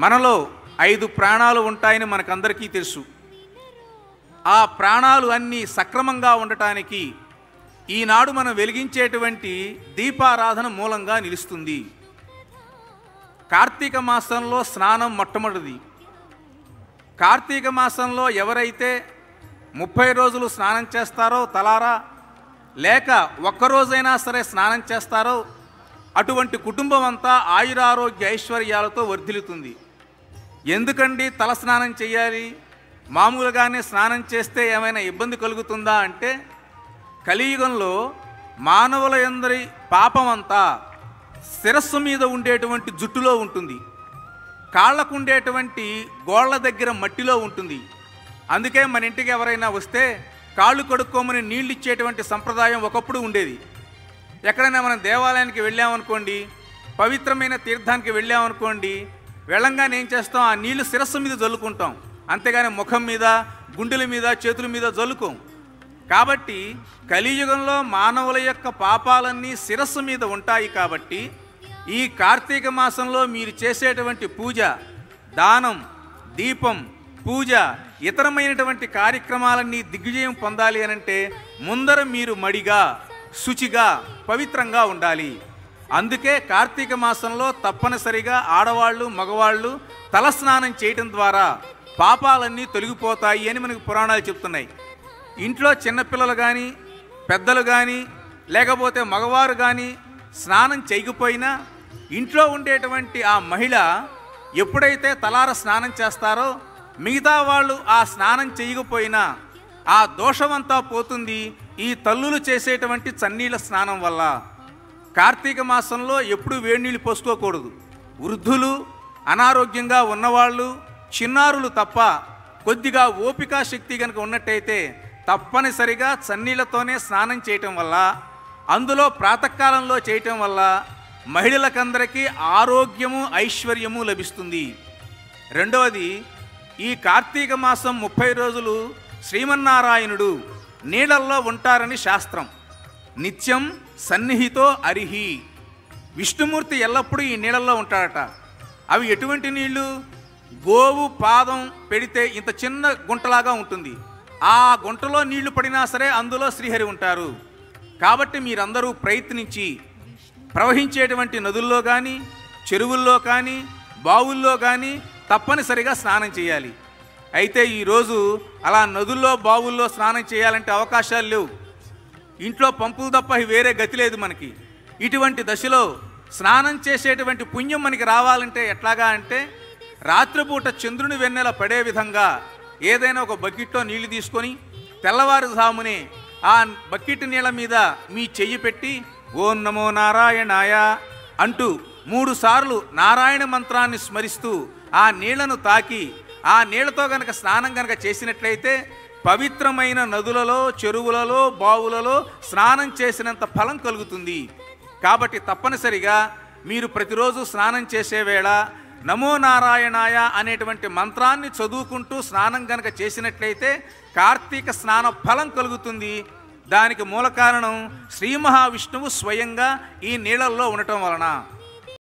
మనలో ఐదు ప్రాణాలు ఉంటాయని మనకందరికీ తెలుసు. ఆ ప్రాణాలు అన్నీ సక్రమంగా ఉండటానికి ఈనాడు మనం వెలిగించేటువంటి దీపారాధన మూలంగా నిలుస్తుంది. కార్తీక మాసంలో స్నానం మొట్టమొదటిది. కార్తీక మాసంలో ఎవరైతే ముప్పై రోజులు స్నానం చేస్తారో తలారా లేక ఒక్కరోజైనా సరే స్నానం చేస్తారో అటువంటి కుటుంబం అంతా ఆయురారోగ్య ఐశ్వర్యాలతో వర్ధిల్లుతుంది. ఎందుకండి తల స్నానం చేయాలి మామూలుగానే స్నానం చేస్తే ఏమైనా ఇబ్బంది కలుగుతుందా అంటే కలియుగంలో మానవుల ఎందరి పాపమంతా శిరస్సు మీద ఉండేటువంటి జుట్టులో ఉంటుంది. కాళ్ళకు ఉండేటువంటి గోళ్ళ దగ్గర మట్టిలో ఉంటుంది. అందుకే మన ఇంటికి ఎవరైనా వస్తే కాళ్ళు కడుక్కోమని నీళ్ళు ఇచ్చేటువంటి సంప్రదాయం ఒకప్పుడు ఉండేది. ఎక్కడైనా మనం దేవాలయానికి వెళ్ళామనుకోండి పవిత్రమైన తీర్థానికి వెళ్ళామనుకోండి వెళ్ళంగానే ఏం చేస్తాం? ఆ నీళ్ళు శిరస్సు మీద జల్లుకుంటాం. అంతేగాని ముఖం మీద గుండెల మీద చేతుల మీద జల్లుకోం. కాబట్టి కలియుగంలో మానవుల యొక్క పాపాలన్నీ శిరస్సు మీద ఉంటాయి కాబట్టి ఈ కార్తీక మాసంలో మీరు చేసేటువంటి పూజ దానం దీపం పూజ ఇతరమైనటువంటి కార్యక్రమాలన్నీ దిగ్విజయం పొందాలి అనంటే ముందర మీరు మడిగా శుచిగా పవిత్రంగా ఉండాలి. అందుకే కార్తీక మాసంలో తప్పనిసరిగా ఆడవాళ్ళు మగవాళ్ళు తలస్నానం చేయటం ద్వారా పాపాలన్నీ తొలగిపోతాయి అని మనకు పురాణాలు చెప్తున్నాయి. ఇంట్లో చిన్నపిల్లలు కానీ పెద్దలు కానీ లేకపోతే మగవారు కానీ స్నానం చేయకపోయినా ఇంట్లో ఉండేటువంటి ఆ మహిళ ఎప్పుడైతే తలార స్నానం చేస్తారో మిగతా వాళ్ళు ఆ స్నానం చేయకపోయినా ఆ దోషమంతా పోతుంది ఈ తల్లులు చేసేటువంటి చన్నీళ్ళ స్నానం వల్ల. కార్తీక మాసంలో ఎప్పుడు వేడినీళ్ళు పోసుకోకూడదు. వృద్ధులు అనారోగ్యంగా ఉన్నవాళ్ళు చిన్నారులు తప్ప కొద్దిగా ఓపిక శక్తి కనుక ఉన్నట్టయితే తప్పనిసరిగా చన్నీళ్ళతోనే స్నానం చేయటం వల్ల అందులో ప్రాతకాలంలో చేయటం వల్ల మహిళలకందరికీ ఆరోగ్యము ఐశ్వర్యము లభిస్తుంది. రెండవది ఈ కార్తీక మాసం ముప్పై రోజులు శ్రీమన్నారాయణుడు నీళ్ళల్లో ఉంటారని శాస్త్రం. నిత్యం సన్నిహితో అరిహి. విష్ణుమూర్తి ఎల్లప్పుడూ ఈ నీళ్ళల్లో ఉంటాడట. అవి ఎటువంటి నీళ్ళు గోవు పాదం పెడితే ఇంత చిన్న గుంటలాగా ఉంటుంది. ఆ గుంటలో నీళ్ళు పడినా సరే అందులో శ్రీహరి ఉంటారు. కాబట్టి మీరందరూ ప్రయత్నించి ప్రవహించేటువంటి నదుల్లో కానీ చెరువుల్లో కానీ బావుల్లో కానీ తప్పనిసరిగా స్నానం చేయాలి. అయితే ఈరోజు అలా నదుల్లో బావుల్లో స్నానం చేయాలంటే అవకాశాలు లేవు. ఇంట్లో పంపులు తప్ప వేరే గతి లేదు మనకి. ఇటువంటి దశలో స్నానం చేసేటువంటి పుణ్యం మనకి రావాలంటే ఎట్లాగా అంటే రాత్రిపూట చంద్రుని వెన్నెల పడే విధంగా ఏదైనా ఒక బకెట్లో నీళ్ళు తీసుకొని తెల్లవారుజామునే ఆ బకెట్ నీళ్ళ మీద మీ చెయ్యి పెట్టి ఓం నమో నారాయణాయ అంటూ మూడు సార్లు నారాయణ మంత్రాన్ని స్మరిస్తూ ఆ నీళ్ళను తాకి ఆ నీళ్ళతో గనక స్నానం గనక చేసినట్లయితే పవిత్రమైన నదులలో చెరువులలో బావులలో స్నానం చేసినంత ఫలం కలుగుతుంది. కాబట్టి తప్పనిసరిగా మీరు ప్రతిరోజు స్నానం చేసే వేళ నమో నారాయణాయ అనేటువంటి మంత్రాన్ని చదువుకుంటూ స్నానం గనక చేసినట్లయితే కార్తీక స్నాన ఫలం కలుగుతుంది. దానికి మూల కారణం శ్రీ మహావిష్ణువు స్వయంగా ఈ నీళ్ళల్లో ఉండటం వలన.